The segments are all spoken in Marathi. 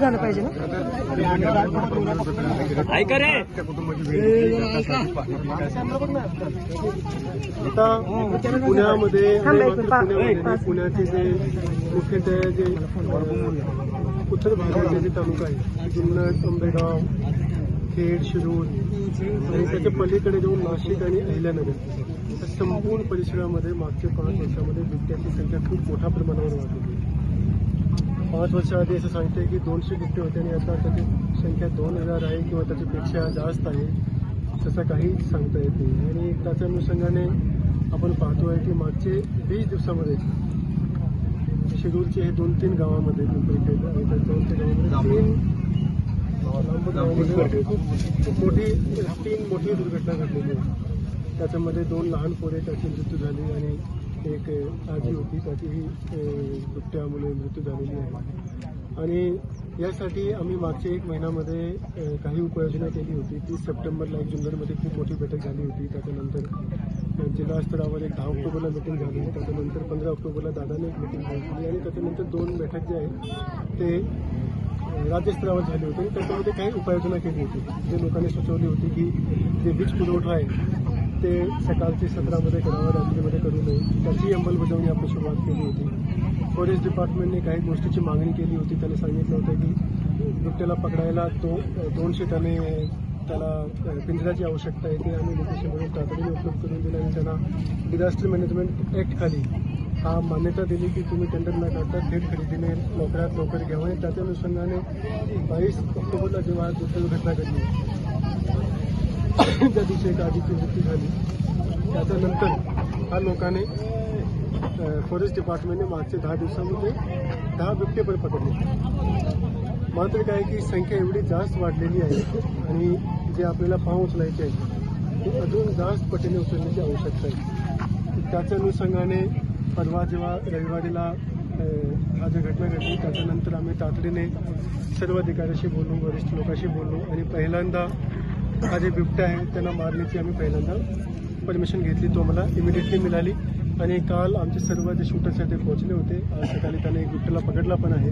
झालं पाहिजे ना? ऐका रे. आता पुण्यामध्ये. पुण्याचे जे मुख्यतः जे उत्तर भागाचे जे तालुका आहे जुन्नर आंबेगाव खेड शिरूर आणि त्याच्या पलीकडे जाऊन नाशिक आणि अहिल्यानगर. संपूर्ण परिसरामध्ये मागच्या पाच वर्षामध्ये बिबट्याची संख्या खूप मोठ्या प्रमाणावर वाढलेली पाच वर्षाआधी असं सांगते की दोनशे बिबटे होते आणि आता त्याची संख्या दोन हजार आहे किंवा त्याच्यापेक्षा जास्त आहे तसं काही सांगता येत नाही. आणि त्याच्या अनुषंगाने आपण पाहतो आहे की मागचे वीस दिवसामध्ये शेड्यूलचे हे दोन तीन गावामध्ये पिंपरीखेड दोन तीन गावामध्ये तीन खूप मोठी तीन मोठी दुर्घटना घडलेली आहे. त्याच्यामध्ये दोन लहान पोरे त्याची मृत्यू झाली आणि एक आजी होती त्याचीही अ, मृत्यू झालेली आहे. आणि यासाठी आम्ही मागच्या एक महिन्यामध्ये काही उपाययोजना केली होती. तीस सप्टेंबरला एक जुन्नरमध्ये खूप मोठी बैठक झाली होती. त्याच्यानंतर जिल्हास्तरावर जिल्हा स्तरावर एक दहा ऑक्टोबरला मिटिंग झाली. त्याच्यानंतर पंधरा ऑक्टोबरला दादाने एक मिटिंग घेतली आणि त्याच्यानंतर दोन बैठक जे आहेत ते राज्यस्तरावर झाली होती. आणि त्याच्यामध्ये काही उपाययोजना केली होती. जे लोकांनी सुचवली होती की जे वीज पुरवठा आहे ते सकाळची सत्रामध्ये करावं रात्रीमध्ये करू नये. त्याची अंमलबजावणी आपण सुरुवात केली होती. फॉरेस्ट डिपार्टमेंटने काही गोष्टीची मागणी केली होती. त्याने सांगितलं होतं की बिबट्याला पकडायला तो दोनशे टने त्याला पिंजऱ्याची आवश्यकता येते ते लोकेशनमधून तातडीने उपलब्ध करून दिला आणि त्यांना डिझास्टर मॅनेजमेंट ॲक्ट खाली हा मान्यता दिली की तुम्ही टेंडर न काढता थेट खरेदीने लवकरात लवकर घ्यावं. आणि त्याच्या अनुषंगाने बावीस ऑक्टोबरला जेव्हा घटना घडली त्या दिवशी एक मृत्यू झाली त्याच्यानंतर हा लोकांनी फॉरेस्ट डिपार्टमेंटने मागच्या दहा दिवसामध्ये दहा बिबटे पण पकडले. मात्र काय की संख्या एवढी जास्त वाढलेली आहे आणि जे आपल्याला पाव उचलायचे आहे ते अजून जास्त पटीने उचलण्याची आवश्यकता आहे. त्याच्या अनुषंगाने परवा जेव्हा रविवारीला हा जी घटना घडली त्याच्यानंतर आम्ही तातडीने सर्व अधिकाऱ्याशी बोलू वरिष्ठ लोकांशी बोलू आणि पहिल्यांदा हा जे बिबट्या आहे त्यांना मारण्याची आम्ही पहिल्यांदा परमिशन घेतली. तो मला इमिडिएटली मिळाली. आणि काल आमचे सर्व जे शूटर्स आहेत ते पोहोचले होते. आज सकाळी त्याने बिबट्याला पकडला पण आहे.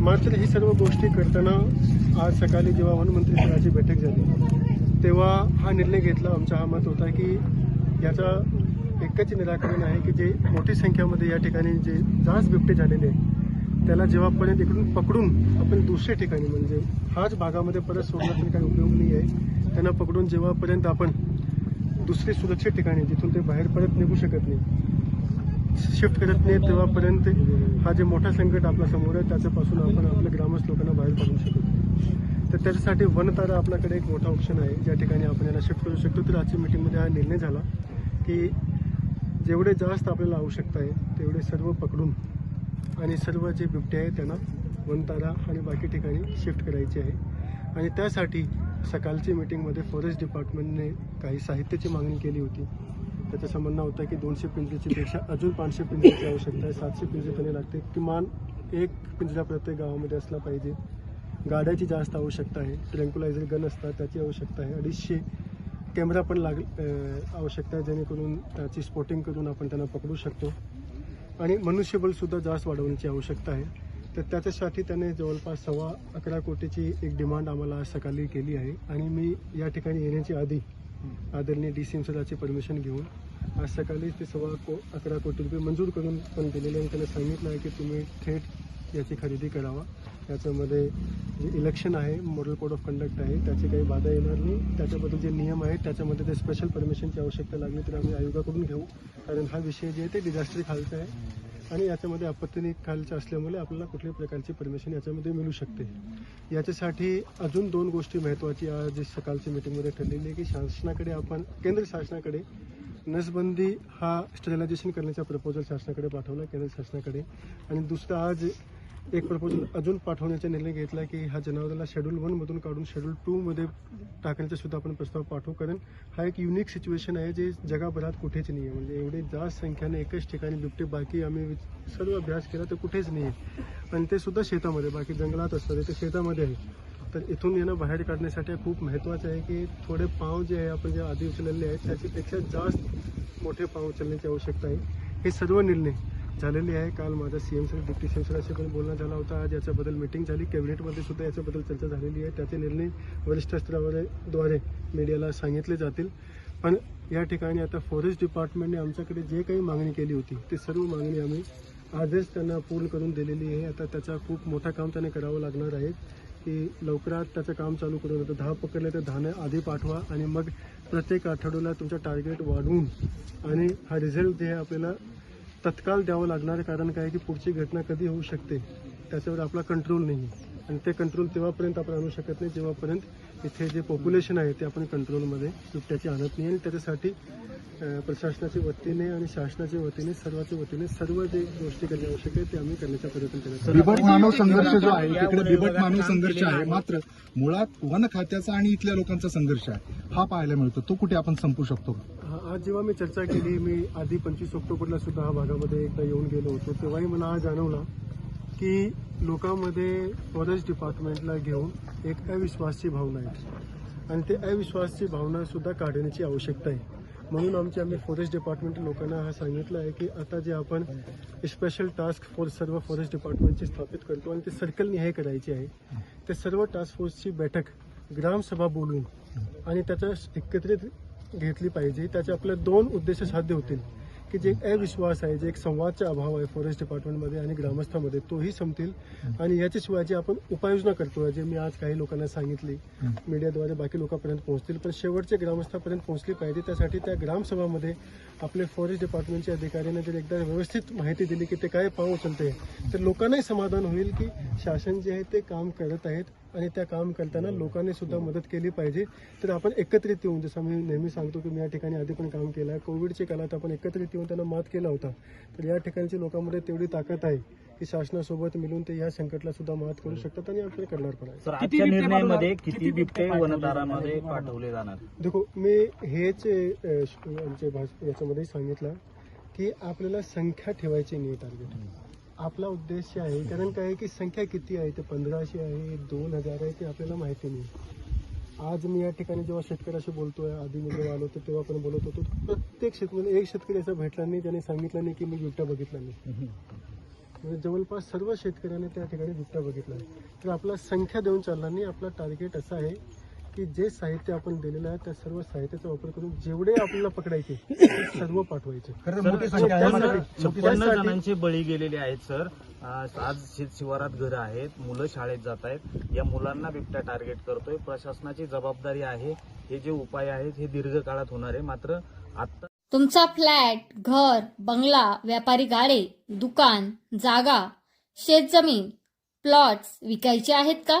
मात्र ही सर्व गोष्टी करताना आज सकाळी जेव्हा वनमंत्री सराची बैठक झाली तेव्हा हा निर्णय घेतला. आमचा हा मत होता की याचा एकच निराकरण आहे की जे मोठी संख्यामध्ये या ठिकाणी जे जास्त बिबटे झालेले आहेत त्याला जेव्हापर्यंत इकडून पकडून आपण दुसऱ्या ठिकाणी म्हणजे हाच भागामध्ये परत सोडला तरी काही उपयोग नाही आहे. त्यांना पकडून जेव्हापर्यंत आपण दुसरी सुरक्षित ठिकाणी जिथून ते बाहेर परत निघू शकत नाही शिफ्ट करत नाही तेव्हापर्यंत हा जे मोठा संकट आपल्यासमोर आहे त्याच्यापासून आपण आपल्या ग्रामस्थ लोकांना बाहेर पडू शकतो तर त्याच्यासाठी वनतारा आपल्याकडे एक मोठा ऑप्शन आहे. ज्या ठिकाणी आपण याला शिफ्ट करू शकतो. तर आजच्या मीटिंगमध्ये हा निर्णय झाला की जेवढे जास्त आपल्याला आवश्यकता आहे तेवढे सर्व पकडून आणि सर्व जे बिबटे आहेत त्यांना वनतारा आणि बाकी ठिकाणी शिफ्ट करायची आहे. आणि त्यासाठी सकाळची मीटिंगमध्ये फॉरेस्ट डिपार्टमेंटने काही साहित्याची मागणी केली होती. त्याचं संबंध होता की दोनशे पिंजरीचीपेक्षा पेक्षा अजून पाचशे पिंजरीची आवश्यकता आहे. सातशे पिंजरे त्यांनी लागते किमान एक पिंजरा प्रत्येक गावामध्ये असला पाहिजे. गाड्याची जास्त आवश्यकता आहे. ट्रँक्युलायझर गन असतात त्याची आवश्यकता आहे. अडीचशे कॅमेरा पण लाग आवश्यकता आहे जेणेकरून त्याची स्पॉटिंग करून आपण त्यांना पकडू शकतो. आणि मनुष्यबळसुद्धा जास्त वाढवण्याची आवश्यकता आहे. तर त्याच्यासाठी त्याने जवळपास सव्वा अकरा कोटीची एक डिमांड आम्हाला आज सकाळी केली आहे. आणि मी या ठिकाणी येण्याची आधी आदरणीय डी सी एम सदाची परमिशन घेऊन आज सकाळीच ते सव्वा को अकरा कोटी रुपये मंजूर करून पण दिलेले आणि त्यांना सांगितलं आहे की तुम्ही थेट याची खरेदी करावा. याच्यामध्ये जे इलेक्शन आहे मॉडल कोड ऑफ कंडक्ट आहे त्याची काही बाधा येणार नाही. त्याच्याबद्दल जे नियम आहेत त्याच्यामध्ये ते स्पेशल परमिशनची आवश्यकता लागली तर आम्ही आयोगाकडून घेऊ. कारण हा विषय जे आहे ते डिझास्टर खालचा आहे. आणि याच्यामध्ये आपत्ती खालचं असल्यामुळे आपल्याला कुठल्याही प्रकारची परमिशन याच्यामध्ये मिळू शकते. याच्यासाठी अजून दोन गोष्टी महत्त्वाची आज सकाळच्या सकाळची मीटिंगमध्ये ठरलेली आहे की शासनाकडे आपण केंद्र शासनाकडे नसबंदी हा स्टरलायझेशन करण्याचा प्रपोजल शासनाकडे पाठवला केंद्र शासनाकडे. आणि दुसरा आज एक प्रपोजल अजून पाठवण्याचा निर्णय घेतला की हा जनावराला शेड्यूल वनमधून काढून शेड्यूल टूमध्ये टाकण्याचा सुद्धा आपण प्रस्ताव पाठवू. कारण हा एक युनिक सिच्युएशन आहे जे जगाभरात कुठेच नाही आहे म्हणजे एवढी जास्त संख्याने एकच ठिकाणी बिबटे बाकी आम्ही सर्व अभ्यास केला तर कुठेच नाही आहे आणि ते सुद्धा शेतामध्ये बाकी जंगलात असतात ते शेतामध्ये आहे. तर इथून येणं बाहेर काढण्यासाठी खूप महत्त्वाचं आहे की थोडे पाव जे आहे आपण जे आधी उचललेले आहेत त्याच्यापेक्षा जास्त मोठे पाव उचलण्याची आवश्यकता आहे. हे सर्व निर्णय झालेली आहे. काल माझा C M sir deputy C M सरांशी पण बोलणं झाला होता. आज याच्याबद्दल मिटिंग झाली. कॅबिनेटमध्ये सुद्धा याच्याबद्दल चर्चा झालेली आहे. त्याचे निर्णय वरिष्ठ स्तरावर द्वारे मीडियाला सांगितले जातील. पण या ठिकाणी आता फॉरेस्ट डिपार्टमेंटने आमच्याकडे जे काही मागणी केली होती ती सर्व मागणी आम्ही आजच त्यांना पूर्ण करून दिलेली आहे. आता त्याचा खूप मोठं काम त्यांनी करावं लागणार आहे की लवकरात त्याचं काम चालू करून होतं दहा पकडले तर दहाने आधी पाठवा आणि मग प्रत्येक आठवड्याला तुमचं टार्गेट वाढवून आणि हा रिझल्ट जे आहे आपल्याला तत्काळ द्यावं लागणार कारण काय की पुढची घटना कधी होऊ शकते त्याच्यावर आपला कंट्रोल नाही. आणि ते कंट्रोल तेव्हापर्यंत आपण आणू शकत नाही जेव्हापर्यंत इथे जे पॉप्युलेशन आहे ते आपण कंट्रोलमध्ये बिबट्याची आणत नाही आणि त्याच्यासाठी प्रशासनाच्या वतीने आणि शासनाच्या वतीने सर्वांच्या वतीने सर्व जे गोष्टी करणे आवश्यक आहे ते आम्ही करण्याचा प्रयत्न आहोत. बिबट मानव संघर्ष जो आहे तिकडे बिबट मानव संघर्ष आहे मात्र मुळात वन खात्याचा आणि इथल्या लोकांचा संघर्ष आहे हा पाहायला मिळतो तो कुठे आपण संपू शकतो का? आज जेव्हा मी चर्चा केली मी आधी पंचवीस ऑक्टोबरला सुद्धा हा भागामध्ये एकदा येऊन गेलो होतो तेव्हाही मला हा जाणवला की लोकांमध्ये फॉरेस्ट डिपार्टमेंटला घेऊन एक अविश्वासची भावना आहे. आणि ते अविश्वासची भावना सुद्धा काढण्याची आवश्यकता आहे. म्हणून आमची आम्ही फॉरेस्ट डिपार्टमेंट लोकांना हा सांगितलं आहे की आता जे आपण स्पेशल टास्क फोर्स सर्व फॉरेस्ट डिपार्टमेंटची स्थापित करतो आणि ते सर्कल निहाय करायची आहे ते सर्व टास्क फोर्सची बैठक ग्रामसभा बोलून आणि त्याचा एकत्रित घेतली पाहिजे. त्याचे आपले दोन उद्देश साध्य होतील. की जे एक अविश्वास आहे जे एक संवादचा अभाव आहे फॉरेस्ट डिपार्टमेंटमध्ये आणि ग्रामस्थांमध्ये तोही संपतील. आणि याच्याशिवाय जे आपण उपाययोजना करतोय जे मी आज काही लोकांना सांगितली मीडियाद्वारे बाकी लोकांपर्यंत पोहोचतील पण शेवटच्या ग्रामस्थापर्यंत पोहोचली पाहिजे. त्यासाठी त्या ग्रामसभामध्ये आपले फॉरेस्ट डिपार्टमेंटच्या अधिकाऱ्यांनी जर एकदा व्यवस्थित माहिती दिली की ते काय पाऊल उचलते तर लोकांनाही समाधान होईल की शासन जे आहे ते काम करत आहेत. आणि त्या काम करताना लोकांनी सुद्धा मदत केली पाहिजे. तर आपण एकत्रित येऊन जसं मी नेहमी सांगतो की मी या ठिकाणी आधी पण काम केलं आहे. कोविडच्या काळात आपण एकत्रित येऊन त्यांना मात केला होता. तर या ठिकाणच्या लोकांमध्ये तेवढी ताकद आहे की शासनासोबत मिळून ते या संकटला सुद्धा मात करू शकतात आणि आपल्याला करणार पण आहे. सर आजच्या निर्णयामध्ये किती बिबटे वनदारामध्ये पाठवले जाणार? देखो मी हेच भाष याच्यामध्ये सांगितलं की आपल्याला संख्या ठेवायची नाही टार्गेट आपला उद्देश आहे कारण काय आहे की संख्या किती आहे ते पंधराशे आहे दोन हजार आहे ते आपल्याला माहिती नाही. आज मी या ठिकाणी जेव्हा शेतकऱ्याशी बोलतोय आधी मी जेव्हा आलो होतो तेव्हा पण बोलत होतो प्रत्येक शेतकरी एक शेतकरी असा भेटला नाही त्याने सांगितलं नाही की मी बिबट्या बघितला नाही. म्हणजे जवळपास सर्व शेतकऱ्यांनी त्या ठिकाणी बिबट्या बघितला तर आपला संख्या देऊन चालला नाही आपला टार्गेट असा आहे की जे साहित्य आपण दिलेलं आहे त्या सर्व साहित्याचा वापर करून जेवढे आपल्याला पकडायचे ते सर्व पाठवायचे. सर, छप्पन्न छप्पन्न जणांचे बळी गेलेले आहेत सर. आज आज शेत शिवारात घरं आहेत मुलं शाळेत जात आहेत. या मुलांना बिबट्या टार्गेट करतोय. प्रशासनाची जबाबदारी आहे. हे जे उपाय आहेत हे दीर्घकाळात होणार आहे. मात्र आता तुमचा फ्लॅट घर बंगला व्यापारी गाडे दुकान जागा शेतजमीन प्लॉट्स विकायचे आहेत का?